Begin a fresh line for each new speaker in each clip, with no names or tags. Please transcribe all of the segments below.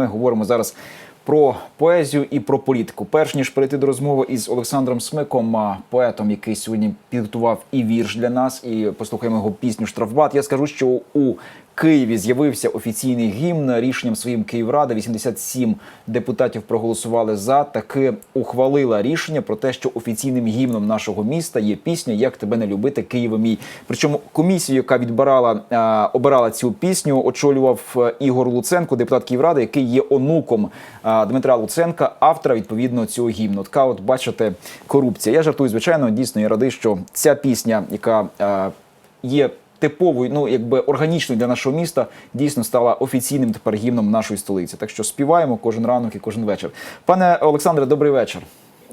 Ми говоримо зараз про поезію і про політику. Перш ніж перейти до розмови із Олександром Смиком, поетом, який сьогодні підготував і вірш для нас, і послухаємо його пісню Штрафбат. Я скажу, що у Києві з'явився офіційний гімн рішенням своїм Київрада. 87 депутатів проголосували за. Таки ухвалила рішення про те, що офіційним гімном нашого міста є пісня Як тебе не любити, Києве мій. Причому комісію, яка відбирала е, обирала цю пісню, очолював е, Ігор Луценко, депутат Київради, який є онуком е, Дмитра Луценка, автора відповідно цього гімну. Така, от бачите, корупція. Я жартую, звичайно, дійсно я радий, що ця пісня, яка є типовою, ну якби органічною для нашого міста, дійсно стала офіційним тепер гімном нашої столиці. Так що співаємо кожен ранок і кожен вечір. Пане Олександре, добрий вечір.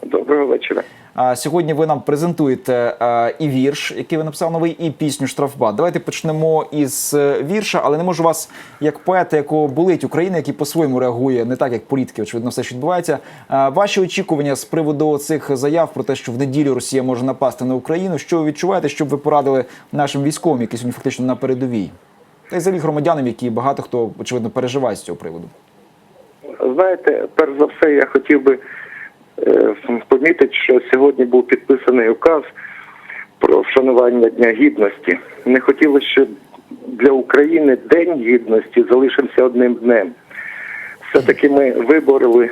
Доброго вечора.
А сьогодні ви нам презентуєте а, і вірш, який ви написав новий, і пісню Штрафбат. Давайте почнемо із е, вірша, але не можу вас, як поета, якого болить Україна, який по-своєму реагує не так, як політики, очевидно, все що відбувається. А, ваші очікування з приводу цих заяв про те, що в неділю Росія може напасти на Україну. Що ви відчуваєте, щоб ви порадили нашим військовим, які сьогодні фактично на передовій, та й взагалі громадянам, які багато хто очевидно переживає з цього приводу.
Знаєте, перш за все, я хотів би е, помітити, що сьогодні був підписаний указ про вшанування Дня Гідності. Не хотілося, щоб для України День Гідності залишився одним днем. Все-таки ми вибороли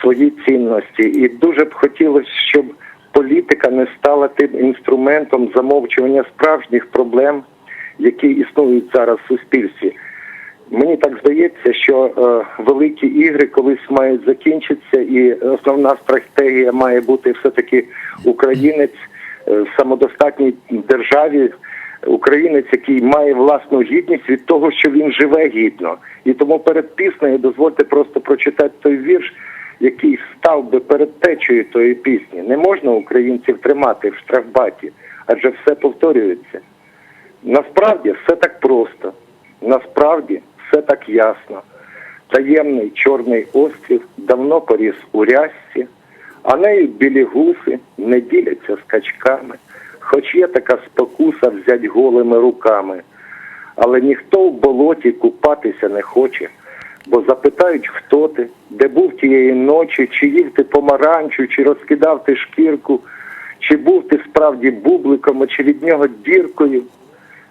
свої цінності, і дуже б хотілося, щоб політика не стала тим інструментом замовчування справжніх проблем, які існують зараз в суспільстві. Мені так здається, що е, великі ігри колись мають закінчитися, і основна стратегія має бути все-таки українець е, в самодостатній державі, українець, який має власну гідність від того, що він живе гідно. І тому перед піснею дозвольте просто прочитати той вірш, який став би перед течею тої пісні. Не можна українців тримати в штрафбаті, адже все повторюється. Насправді все так просто. Насправді все так ясно. Таємний чорний острів давно поріс у рясці, а нею білі гуси не діляться скачками, хоч є така спокуса взять голими руками. Але ніхто в болоті купатися не хоче, бо запитають, хто ти, де був тієї ночі, чи їв ти помаранчу, чи розкидав ти шкірку, чи був ти справді бубликом, а чи від нього діркою.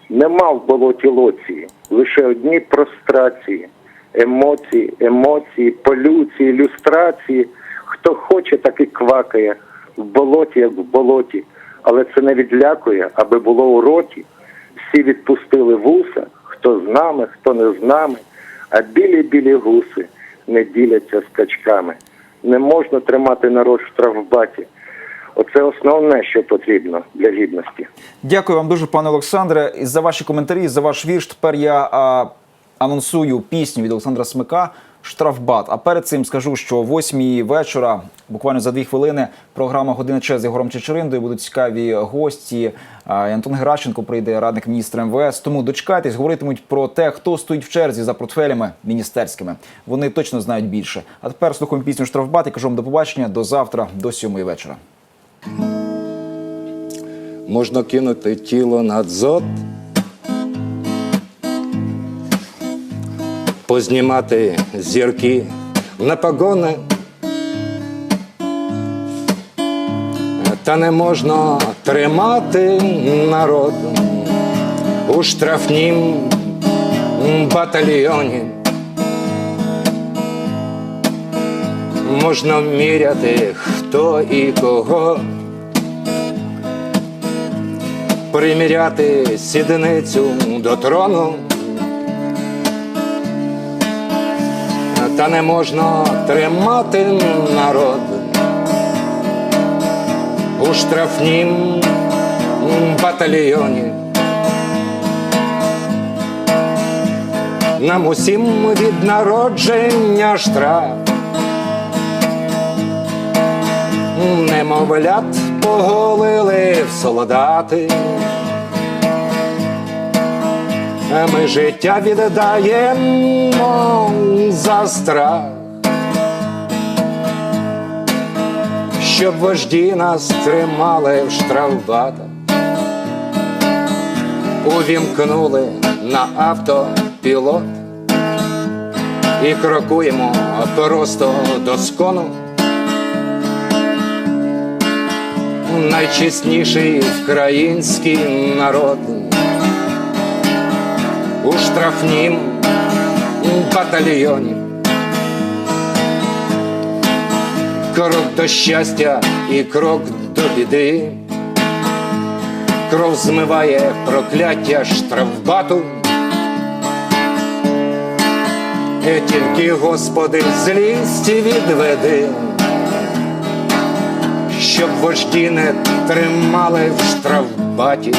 Нема в болоті лоції, лише одні прострації, емоції, емоції, полюції, люстрації. Хто хоче, так і квакає в болоті, як в болоті, але це не відлякує, аби було у роті. Всі відпустили вуса, хто з нами, хто не з нами, а білі-білі гуси не діляться скачками. Не можна тримати народ в штрафбаті. Оце основне, що потрібно для гідності.
Дякую вам дуже, пане Олександре, і за ваші коментарі, за ваш вірш. Тепер я а, анонсую пісню від Олександра Смика Штрафбат. А перед цим скажу, що о 8 вечора, буквально за дві хвилини, програма Година Че з Ігорем Чечериндою. Будуть цікаві гості. Антон Геращенко прийде радник міністра МВС. Тому дочекайтесь, говоритимуть про те, хто стоїть в черзі за портфелями міністерськими. Вони точно знають більше. А тепер слухаємо пісню Штрафбат і кажу вам до побачення до завтра, до 7 вечора.
Можна кинути тіло на дзот, познімати зірки на погони, та не можна тримати народ у штрафнім батальйоні. Можна міряти хто і кого. приміряти сідницю до трону, та не можна тримати народ у штрафнім батальйоні. Нам усім від народження штраф. Немовлят поголили в солдати. Ми життя віддаємо за страх, щоб вожді нас тримали в штрафбатах, увімкнули на автопілот і крокуємо просто до скону. Найчесніший український народ у штрафнім батальйоні. Крок до щастя і крок до біди. Кров змиває прокляття штрафбату. І тільки, Господи, злісті відведи, щоб вожді не тримали в штрафбаті.